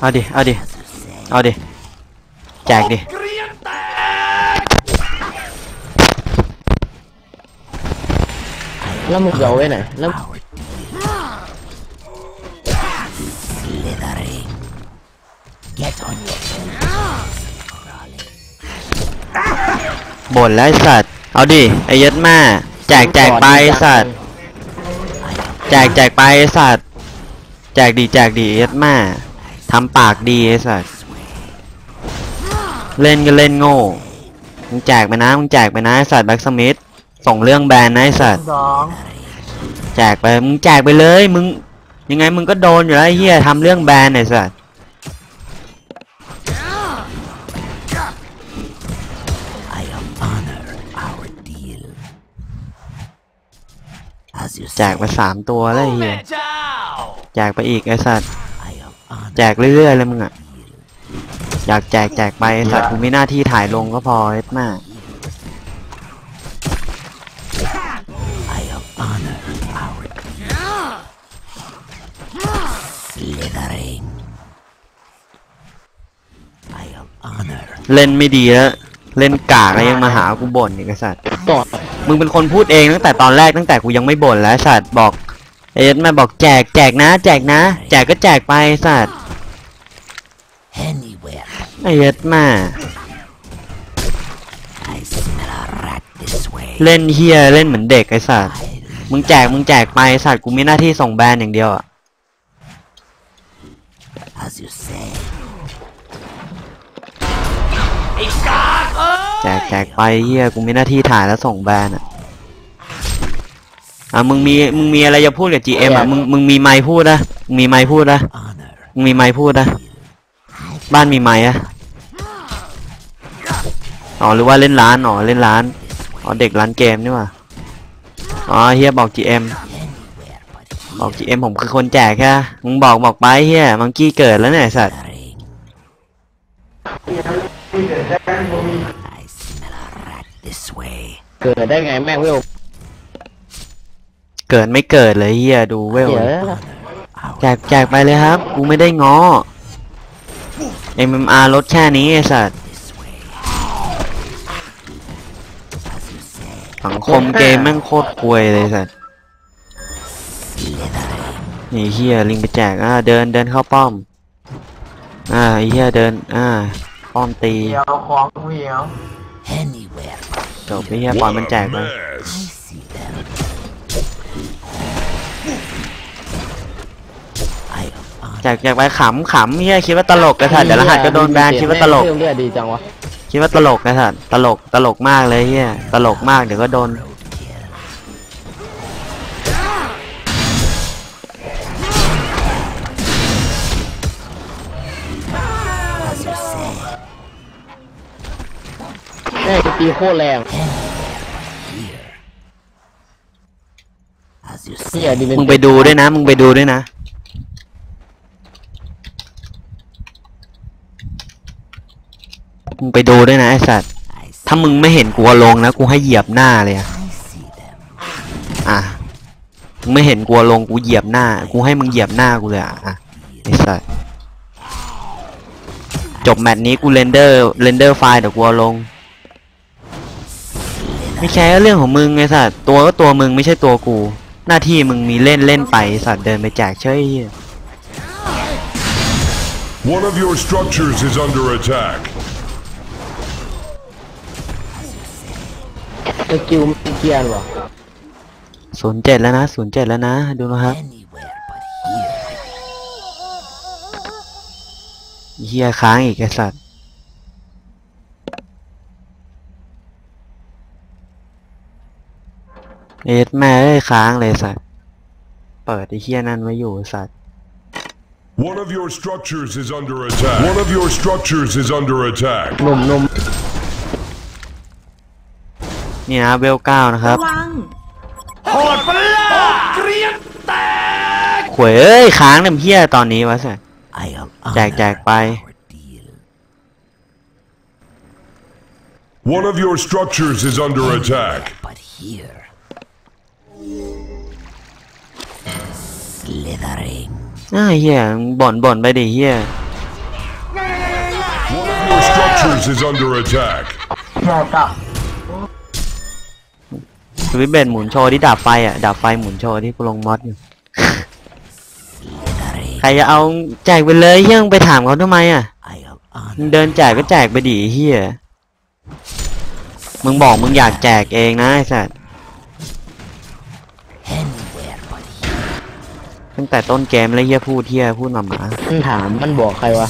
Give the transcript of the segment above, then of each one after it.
เอาดิ เอาดิ เอาดิ แจกดิ แล้วมึงจะเอาไว้ไหนแล้วบ่นแล้วไอ้สัตว์ เอาดิ ไอ้ยัดแม่แจกแจกไปไอ้สัตว์ แจกแจกไปไอ้สัตว์ แจกดีแจกดีไอ้ยัดแม่ ทำปากดีไอ้สัตว์เล่นก็เล่นโง่ มึงแจกไปนะ มึงแจกไปนะไอ้สัตว์แบ็กสมิธส่งเรื่องแบนนะไอ้สัตว์สองแจกไป มึงแจกไปเลย มึงยังไงมึงก็โดนอยู่แล้วไอ้เฮียทำเรื่องแบนไอ้สัตว์แจกไปสามตัวแล้วไอ้เฮียแจกไปอีกไอ้สัตว์ แจกเรื่อยๆเลยมึงอะ อยากแจกแจกไปสัตว์กูมีหน้าที่ถ่ายลงก็พอเอ็ดมากเล่นไม่ดีแล้วเล่นกากแล้วยังมาหากูบ่นอีกไอ้สัตว์ ก่อนมึงเป็นคนพูดเองตั้งแต่ตอนแรกตั้งแต่กูยังไม่บ่นแล้วไอ้สัตว์บอก เอ็ดแม่บอกแจกแจกนะ แจกนะ แจกก็แจกไปไอสัตว์ไอเอ็ดม่เล่นเฮียเล่นเหมือนเด็กไอ้สัตว์มึงแจกมึงแจกไปไอสัตว์กูมีหน้าที่ส่งแบรนด์อย่างเดียวอะแจกแจกไปเฮียกูมีหน้าที่ถ่ายแล้วส่งแบรนด์อะ อะมึงมีมึงมีอะไรจะพูดกับ GM อะมึงมึงมีไมค์พูดนะมึงมีไมค์พูดนะมึงมีไมค์พูดนะบ้านมีไมค์อะอ๋อหรือว่าเล่นร้านอ๋อเล่นร้านอ๋อเด็กร้านเกมนี่หว่าอ๋อเฮียบอก GM บอก GM ผมคือคนแจกแค่มึงบอกบอกไปเฮียมังกี้เกิดแล้วเนี่ยไอ้สัตว์เกิดได้ไงแม่งเวล เกิดไม่เกิดเลยเฮียดูเวลเดี๋ยวแจกแจกไปเลยครับ กูไม่ได้ง้อ MMR ลดแค่นี้ไอ้สัตว์สังคมเกมแม่งโคตรควยเลยสัตว์นี่เฮียลิงไปแจกอ่าเดินเดินเข้าป้อม อ่าไอ้เฮียเดินอ่าป้อมตีเดี๋ยวของเหียวจบไอ้เฮียปล่อยมันแจกไป Mess. แจกแจกไปขำขำเฮียคิดว่าตลกไอ้สัตว์เดี๋ยวรหัสก็โดนแบนคิดว่าตลกเพิ่มเลือดดีจังวะคิดว่าตลกไอ้สัตว์ตลกตลกมากเลยเฮียตลกมากเดี๋ยวก็โดนแม่งตีโคตรแรงเฮียดีเป็นมึงไปดูด้วยนะ มึงไปดูด้วยนะ มึง ไปดูด้วยนะไอ้สัตว์ถ้ามึงไม่เห็นกูลงนะกูให้เหยียบหน้าเลยอะอะมึงไม่เห็นกูลงกูเหยียบหน้า กูให้มึงเหยียบหน้ากูเลยอะอะไอ้สัตว์จบแมตช์นี้กูเรนเดอร์เรนเดอร์ไฟล์เดี๋ยวกูลงไม่ใช่เรื่องของมึงไงสัตว์ตัวก็ตัวมึงไม่ใช่ตัวกู หน้าที่มึงมีเล่นเล่นไปสัตว์เดินไปแจกเฉยเหี้ย One of your structures is under attack. สกิลมันเกียร์วะศูนย์เจ็ดแล้วนะศูนย์เจ็ดแล้วนะ ดูนะครับเฮียค้างอีกไอสัตว์เอ็ดแม่เอ้ยค้างเลยสัตว์ เปิดไอเฮียนั่นไว้อยู่ไอ้สัตว์ One of your structures is under attack. One of your structures is under attack. หนุ่มหนุ่ม นี่นะเวลเก้านะครับวังขวยเอ้ยค้างเนี่ยเฮียตอนนี้วะสัตว์แจกแจกไป One of your structures is under attack. อ้าวเฮียมึงบ่นบ่นไปดิเฮีย your structures is under attack. สวิตช์เบนหมุนโชว์ที่ดาบไฟอะดาบไฟหมุนโชว์ที่กูลงมอดอยู่ใครจะเอาแจกไปเลยเฮียมึงไปถามเขาทำไมอะมึงเดินแจกก็แจกไปดิเฮียมึงบอกมึงอยากแจกเองนะไอ้สัสตั้งแต่ต้นเกมแล้วเฮียพูดเฮียพูดหมาหมามันถามมันบอกใครวะ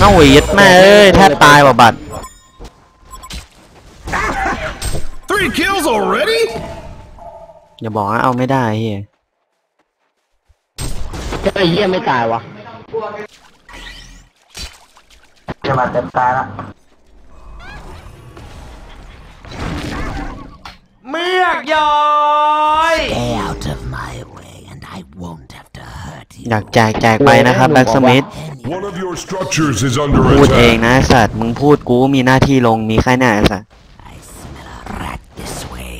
เน่าหวีดแม่เอ้ยแทบตายว่ะบัตร Three kills already? อย่าบอกนะเอาไม่ได้เฮียไอ้เหี้ยไม่ตายวะเมือกย้อย Stay out of my way, อยากแจกแจกไปนะครับแบ็กสมิธ One of your structures is under พูดเอง attack. นะไอ้สัตว์มึงพูดกูมีหน้าที่ลงมีใครแน่ไอ้สัตว์ I smell a rat this way.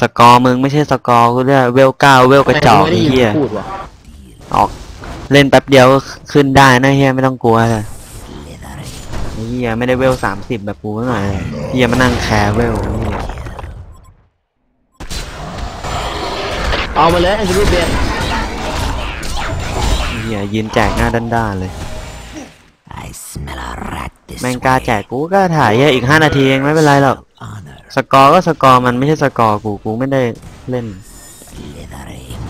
สกอร์มึงไม่ใช่สกอร์กูเรียกเวลเก้าเวลกระจอกไม่ไอ้ได้ยินเฮียพูดวะออกเล่นแป๊บเดียวก็ขึ้นได้นะเฮียไม่ต้องกลัวเลยไอ้เฮียไม่ได้เวลสามสิบแบบกูหน่อยเฮียมานั่งแคร์เวลไอ้เหี้ยเอามาเลยไอ้รูปเบน เฮียยืนแจกหน้าด้านๆเลย I smell a rat this แม่ง way. กล้าแจกกูก็ถ่ายเฮียอีกห้านาทีเองไม่เป็นไรหรอก Honor สกอร์ก็สกอร์มันไม่ใช่สกอร์กูกูไม่ได้เล่น slithering.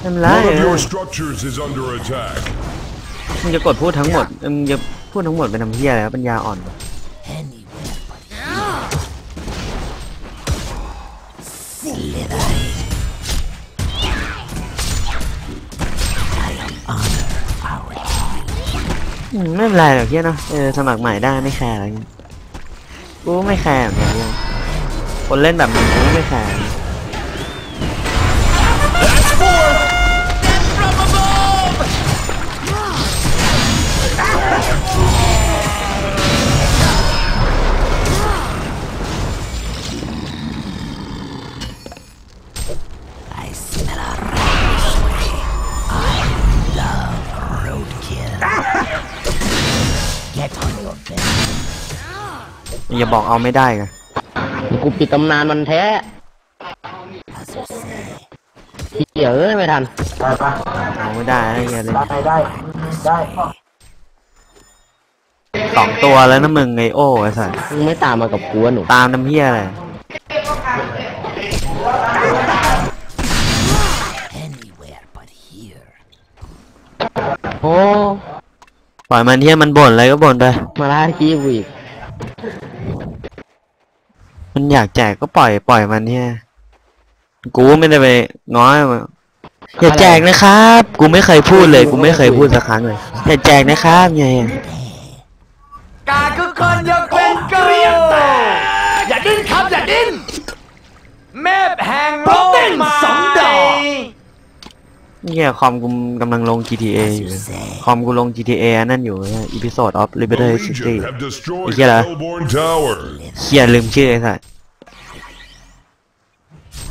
ไม่เป็นไร One of เอ your อ structures is under attack. มึงจะกดพูดทั้งหมดเออมึงจะพูดทั้งหมดเป็นทำเฮียอะไรวะปัญญาอ่อน อืมไม่เป็นไรหรอกเฮียเนาะเออสมัครใหม่ได้ไม่แคร์อะไรเงี้ยกูไม่แคร์เหมือนกันเหี้ยคนเล่นแบบมึงกูไม่แคร์ อย่าบอกเอาไม่ได้ไงกูปิดตำนานมันแท้ As you say. เหี้ยเอ้ยไม่ทันเอาไม่ได้นะเฮียเลยสองตัวแล้วนะมึงไอโอ้ไอ้สัสมึงไม่ตามมากับกูอะหนูตามน้ำเฮียอะไร Anywhere but here. โอ้ ปล่อยมันเฮียมันบ่นอะไรก็บ่นไป มาล่าคีบอีกมันอยากแจกก็ปล่อยปล่อยมันเฮียกูไม่ได้ไปง้อยมันอย่าแจกนะครับ กูไม่เคยพูดเลย กูไม่เคยพูดสักครั้งเลยอย่าแจกนะครับไงกาคือคนยกเป็นกูอย่าดิ้นครับอย่าดิ้นแม่แห่งโลกมา เนี่ยคอมกูกำลังลง GTA อยู่เลยคอมกูลง GTA อันนั่นอยู่ Episode of The Liberation Legion City have destroyed Iya lah. Hellborn Tower. เขียลืมชื่อไอ้สัส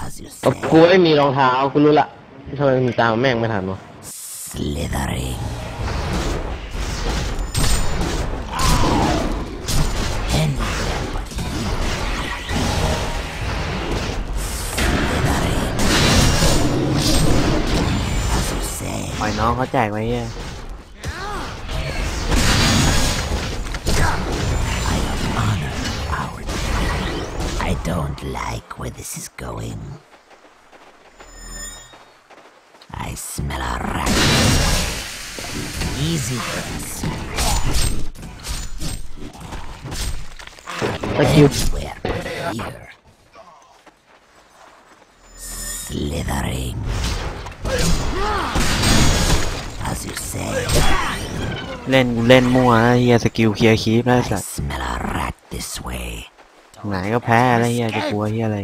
As you กับ say. กูไม่มีรองเท้ากูรู้ละทำไมมึงตามแม่งไม่ทันวะ Slithering. น้องเขาแจกไว้เฮีย I am honor our I don't like where this is going. I smell a rat. Easy dance. สกิล Where here? Slithering. As you say, เล่นกูเล่นมั่วนะเฮียสกิลเคลียร์คีปแล้วไอ้ I สัส smell a rat this way. ไหนก็แพ้แล้วเฮียจะกลัวเฮียอะไร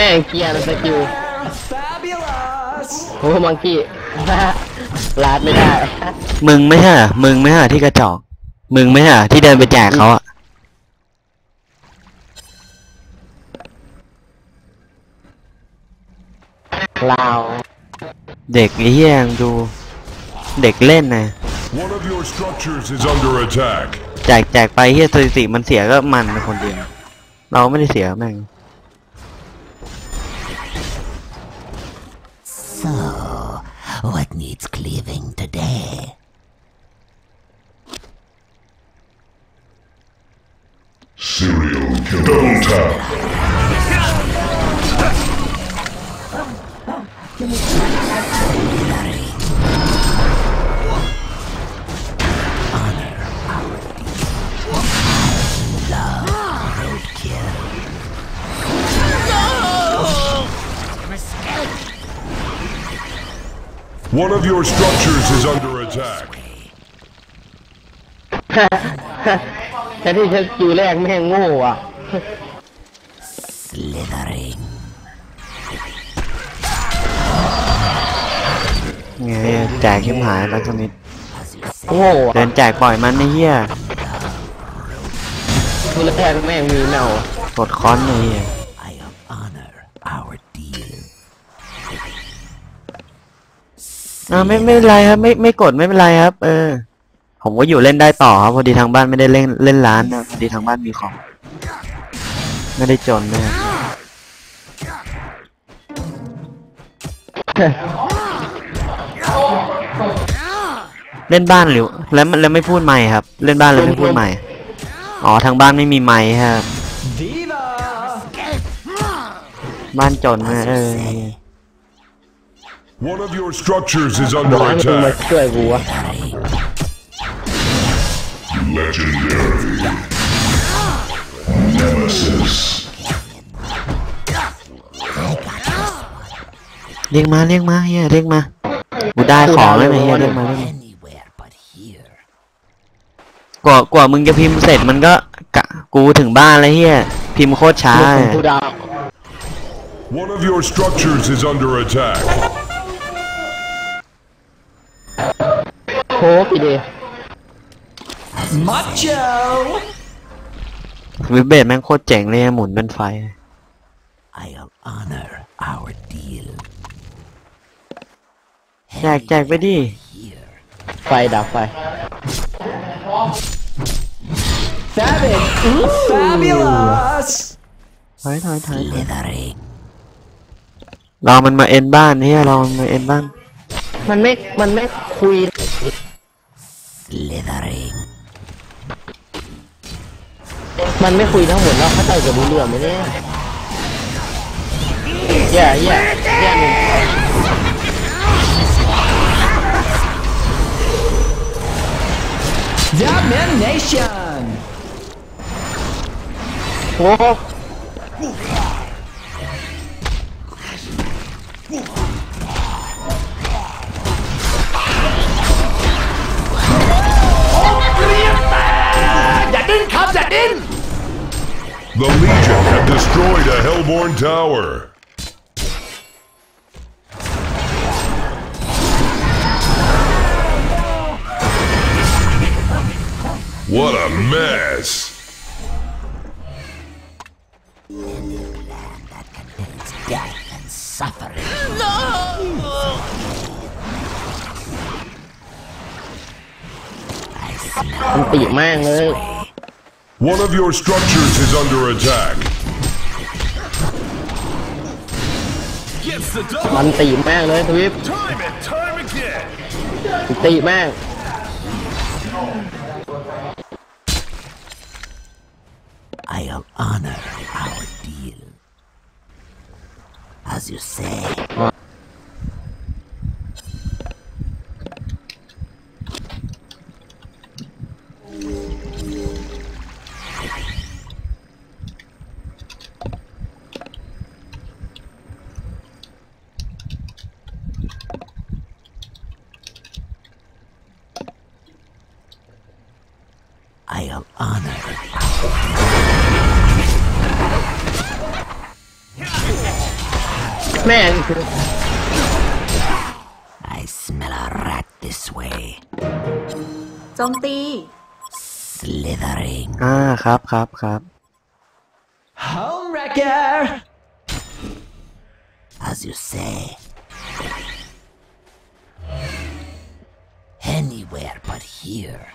ม่งเกียร์สกิลโอ้มังกี้ลาดไม่ได้ มึงไม่ใช่เหรอมึงไม่ใช่เหรอที่กระจอก มึงไม่ใช่เหรอที่เดินไปแจกเขาอะลาวเด็กไอ้เหี้ยยังดู เด็กเล่นนะ One of your structures is under attack. แจกแจกไปเฮียสถิติมันเสียก็มันคนเดียว เราไม่ได้เสียแม่ง So, what needs cleaving today? Serial kill. Double tap. One of your structures is under attack. แต่ที่สกิลแรกแม่งโง่อะ Slithering. ไงแจกเข้มหายแล้วสมิธ As you say, โง่อะเดินแจกปล่อยมันไอ้เหี้ยสกิลแรกแม่งมีเน่ากดค้อนไอ้เหี้ย อ่าไม่ไม่เป็นไรครับ ไม่ไม่กดไม่เป็นไรครับ เออ ผมก็อยู่เล่นได้ต่อครับพอดีทางบ้านไม่ได้เล่นเล่นร้านนะพอดีทางบ้านมีของ ไม่ได้จนนะครับเล่นบ้านหรือแล้วแล้วไม่พูดใหม่ครับ เล่นบ้านแล้วไม่พูดใหม่อ๋อทางบ้านไม่มีไม้ครับ บ้านจนนะเออ One of your structures is บ under อกให้มึงมา attack. ช่วยกูวะ Legendary. Nemesis. เรียกมาเรียกมาเฮียเรียกมากูได้ของแล้วนะเฮียเรียกมาเรียกมา Anywhere but here. กว่ากว่ามึงจะพิมพ์เสร็จมันก็กะกูถึงบ้านแล้วเฮียพิมพ์โคตรช้าลูกคุณกูดาว One of your structures is under attack. โคกอีเด Macho! วิบเบตแม่งโคตรเจ๋งเลยหมุนเป็นไฟ I'll honor our deal. แจกแจกไปดิ Here. ไฟดับไฟ Fabulous! ถอยถอยถอย Slithering. รอมันมาเอ็นบ้านเฮียรอมันมาเอ็นบ้าน มันไม่ มันไม่คุย Slithering. มันไม่คุยทั้งหมดแล้วเข้าใจจะรู้เรื่องไหมเนี่ยแย่แย่แย่หนึ่ง Domination! โอ้อย่าดิ้นครับอ ย่าดิ้น The Legion have destroyed a Hellborn tower. What a mess! Contains death and suffering. มันตีแม่งเลย One of your structures is under attack. Gets the double มันตีแม่งเลยทวิป time and time again. ตีแม่ง I'll honor our deal. As you say. แม่งคือ I smell a rat this way. โจมตี Slithering. อ่าครับครับครับ Homewrecker As you say. Anywhere but here.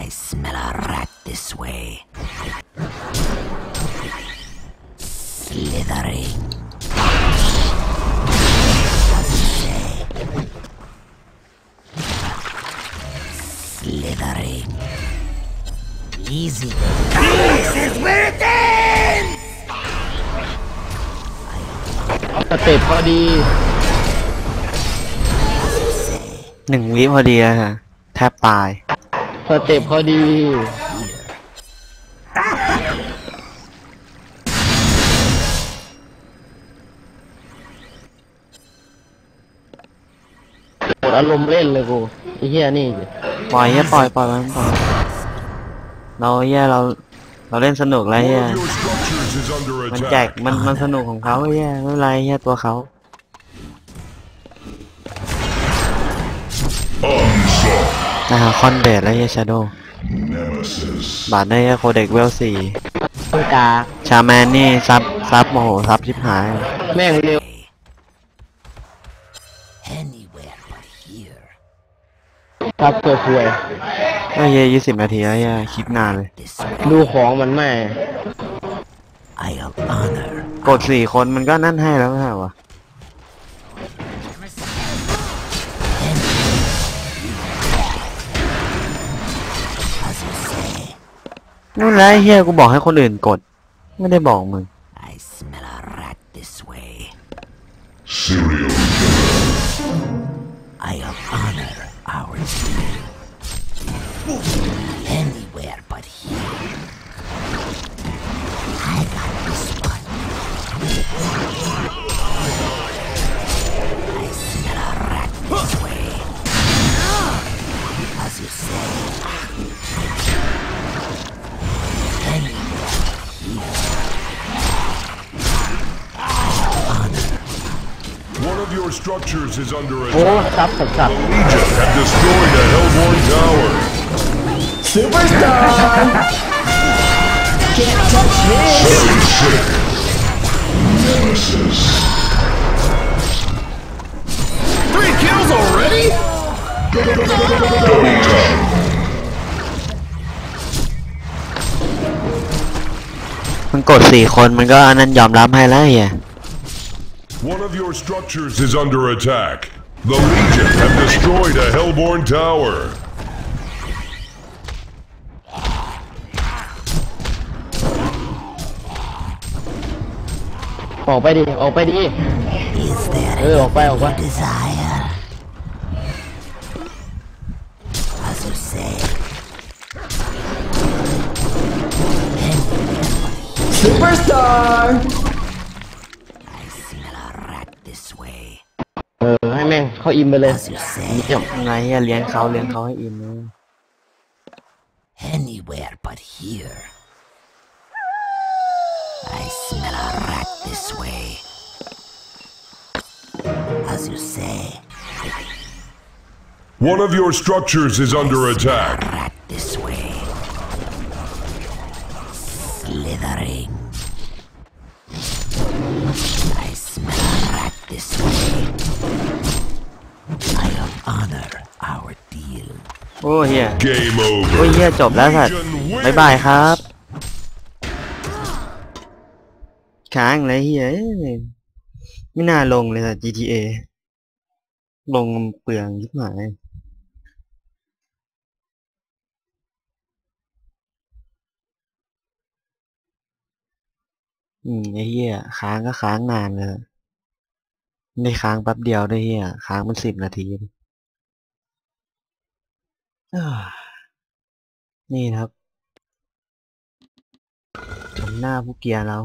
I smell a rat this way. สเต็ปพอดีหนึ่งวิพอดีอะค่ะแทบตายสเต็ปพอดี หมดอารมณ์เล่นเลยกูไอ้เหี้ยนี่สิปล่อยเฮียปล่อยปล่อยมันปล่อยเราเฮียเราเราเล่นสนุกแล้ว One เฮีย of มันแจก attack. มันมันสนุกของเขาเฮียไม่เป็นไรเฮียตัวเขา นะฮะคอนเบดแล้วเฮียชาโด Nemesis. บาทได้เฮียโคเด็กเวลสี่ต้นกาชาแมนนี่ซับซับโมโหซับชิบหาย แม่งเร็ว Anywhere but here. ครับเกิดป่วยก็เฮียยี่สิบนาทีแล้วเฮียคลิปนานเลย This way. ดูของมันแม่ I'll honor กดสี่คนมันก็นั่นให้แล้วไม่ใช่เหรอวะ as you say. นู่นแหละไอ้เฮียกูบอกให้คนอื่นกด ไม่ได้บอกมึง I smell a rat this way. Serial. Structures is under โอ้ attack. ซับสับสับ Legion have destroyed a Hellborn tower. Three kills already? มันกดสี่คนมันก็อันนั้นยอมรับให้แล้วเฮีย One of your structures is under attack. The Legion have destroyed a Hellborn tower. ออกไปดิออกไปดิ Is there เออออกไปออกไป desire? As you say. Superstar this way. เออ ให้แม่งเข้าอิมไปเลย As you say. เยี่ยม ยังไงเฮียเลี้ยงเขาเลี้ยงเขาให้อิ่มเลย Anywhere but here. I smell a rat this way. As you say. One of your structures is under attack. Rat this way. Slithering. This way. I'll honor our deal. โอ้เฮีย Game โอ้ย over. เฮียจบแล้วสัตว์ Legion บายบายครับ ค้างเลยเฮียเอ้ยไม่น่าลงเลยสัตว์ GTA ลงเปลืองยิบหาย อืมไอ้เหี้ยค้างก็ค้างนานเลย ในค้างแป๊บเดียวด้วยเฮียค้างมันสิบนาทีนี่นะครับชมหน้าผู้เกียร์เรา